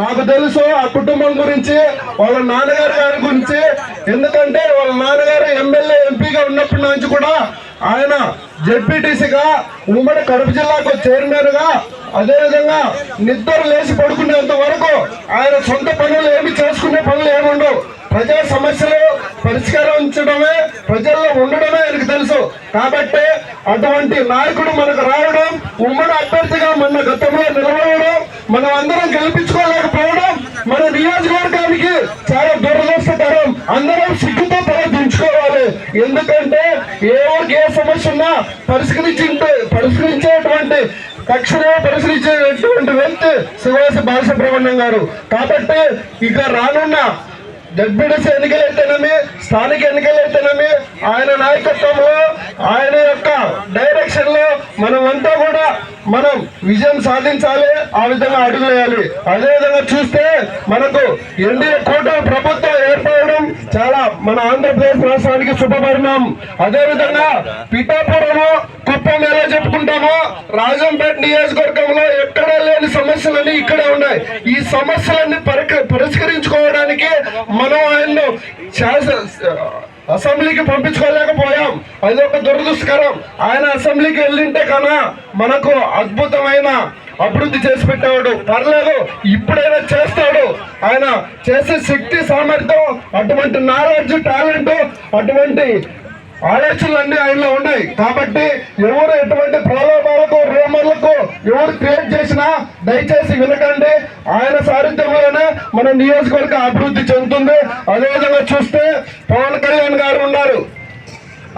నాకు తెలుసు ఆ కుటుంబం గురించి వాళ్ళ నాన్నగారి గారి గురించి. ఎందుకంటే వాళ్ళ నాన్నగారు ఎమ్మెల్యే ఎంపీగా ఉన్నప్పటి నుంచి కూడా ఆయన జెడ్పీటీసీగా ఉమ్మడి కడప జిల్లాకు చైర్మన్గా అదేవిధంగా నిద్ర లేచి పడుకునేంత వరకు ఆయన సొంత పనులు ఏమి చేసుకునే పనులు ఏముండవు ప్రజా సమస్యలు పరిష్కరించడమే ప్రజల్లో ఉండడమే ఆయనకు తెలుసు. కాబట్టి అటువంటి నాయకుడు మనకు రావడం ఉమ్మడి అభ్యర్థిగా మన గతంలో నిలబడడం మనం అందరం గెలిపించుకోవాలి ఎందుకంటే ఏ ఊరికి ఏ సమస్య ఉన్నా పరిష్కరించి పరిష్కరించేటువంటి తక్షణమే పరిశీలించేటువంటి వ్యక్తి సువాస బాలసుబ్రహ్మణ్యం గారు. కాబట్టి ఇక రానున్న జడ్బిడిసి ఎన్నికలైతేనేమి స్థానిక ఎన్నికలైతేనేమి ఆయన నాయకత్వంలో ఆయన యొక్క డైరెక్షన్లో మనమంతా కూడా మనం విజయం సాధించాలి ఆ విధంగా అడుగులేయాలి అదే విధంగా చూస్తే మనకు ఎన్డీఏ కూటమి ప్రభుత్వం చాలా మన ఆంధ్రప్రదేశ్ రాష్ట్రానికి శుభపరిణామం. అదే విధంగా పిఠాపురము కుప్పం ఎలా చెప్పుకుంటామో రాజంపేట నియోజకవర్గంలో ఎక్కడా లేని సమస్యలన్నీ ఇక్కడే ఉన్నాయి. ఈ సమస్యలన్నీ పరిక- పరిష్కరించుకోవడానికి మనం ఆయన్ను అసెంబ్లీకి పంపించుకోలేకపోయాం. అది ఒక దురదృష్టకరం. ఆయన అసెంబ్లీకి వెళ్ళింటే కన్నా మనకు అద్భుతమైన అభివృద్ధి చేసి పెట్టేవాడు. పర్లేదు ఇప్పుడైనా చేస్తాడు. ఆయన చేసే శక్తి సామర్థ్యం అటువంటి నాలెడ్జ్ టాలెంట్ అటువంటి ఆలోచనలన్నీ ఆయనలో ఉన్నాయి. కాబట్టి ఎవరు ఎటువంటి ప్రలోభాలకు రూమర్లకు ఎవరు క్రియేట్ చేసినా దయచేసి వినకండి. ఆయన సారథ్యంలోనే మన నియోజకవర్గ అభివృద్ధి చెందుతుంది. అదేవిధంగా చూస్తే పవన్ కళ్యాణ్ గారు ఉన్నారు.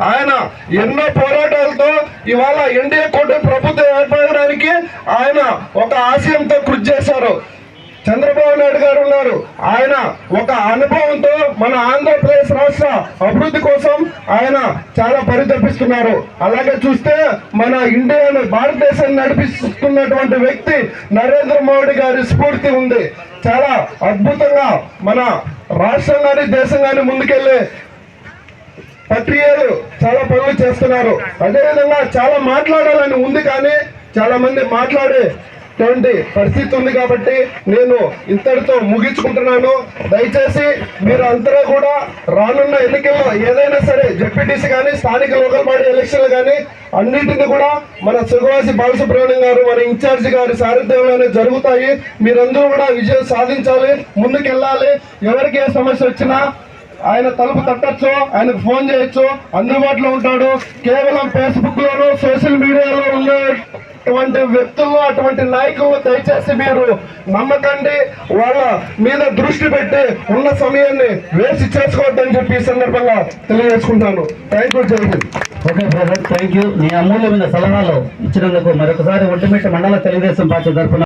ఆయన ఎన్నో పోరాటాలతో ఇవాళ ఎన్డీఏ కూటమి ప్రభుత్వం ఏర్పడడానికి ఆయన ఒక ఆశయంతో కృషి చేశారు. చంద్రబాబు నాయుడు గారు ఉన్నారు. ఆయన ఒక అనుభవంతో మన ఆంధ్రప్రదేశ్ రాష్ట్ర అభివృద్ధి కోసం ఆయన చాలా పరితపిస్తున్నారు. అలాగే చూస్తే మన ఇండియాను భారతదేశాన్ని నడిపిస్తున్నటువంటి వ్యక్తి నరేంద్ర మోడీ గారి స్ఫూర్తి ఉంది. చాలా అద్భుతంగా మన రాష్ట్రం కానీ దేశం కానీ ముందుకెళ్ళే ప్రక్రియలు చాలా పనులు చేస్తున్నారు. అదేవిధంగా చాలా మాట్లాడాలని ఉంది కానీ చాలా మంది మాట్లాడేటువంటి పరిస్థితి ఉంది కాబట్టి నేను ఇంతటితో ముగించుకుంటున్నాను. దయచేసి మీరు అందరూ కూడా రానున్న ఎన్నికల్లో ఏదైనా సరే జెడ్పీటీసీ కానీ స్థానిక లోకల్ బాడీ ఎలక్షన్లు కానీ అన్నింటినీ కూడా మన సుగవాసి బాలసుబ్రహ్మణ్యం గారు మన ఇన్ఛార్జ్ గారి సారథ్యంలోనే జరుగుతాయి. మీరందరూ కూడా విజయం సాధించాలి ముందుకెళ్ళాలి. ఎవరికి ఏ సమస్య వచ్చినా ఆయన తలుపు తట్టచ్చు ఆయనకు ఫోన్ చేయొచ్చు అందుబాటులో ఉంటాడు. కేవలం ఫేస్బుక్ లోను సోషల్ మీడియాలో ఉన్నటువంటి వ్యక్తులు అటువంటి నాయకులు దయచేసి మీరు నమ్మకండి. వాళ్ళ మీద దృష్టి పెట్టి ఉన్న సమయాన్ని వేస్ట్ చేసుకోవద్దని చెప్పి ఈ సందర్భంగా తెలియజేసుకుంటాను. థ్యాంక్ యూ జై ఓకే బ్రదర్ థ్యాంక్ యూ మీ అమూల్యమైన సలహాలు ఇచ్చినందుకు మరొకసారి ఒంటిమిట్ట మండల తెలుగుదేశం పార్టీ తరఫున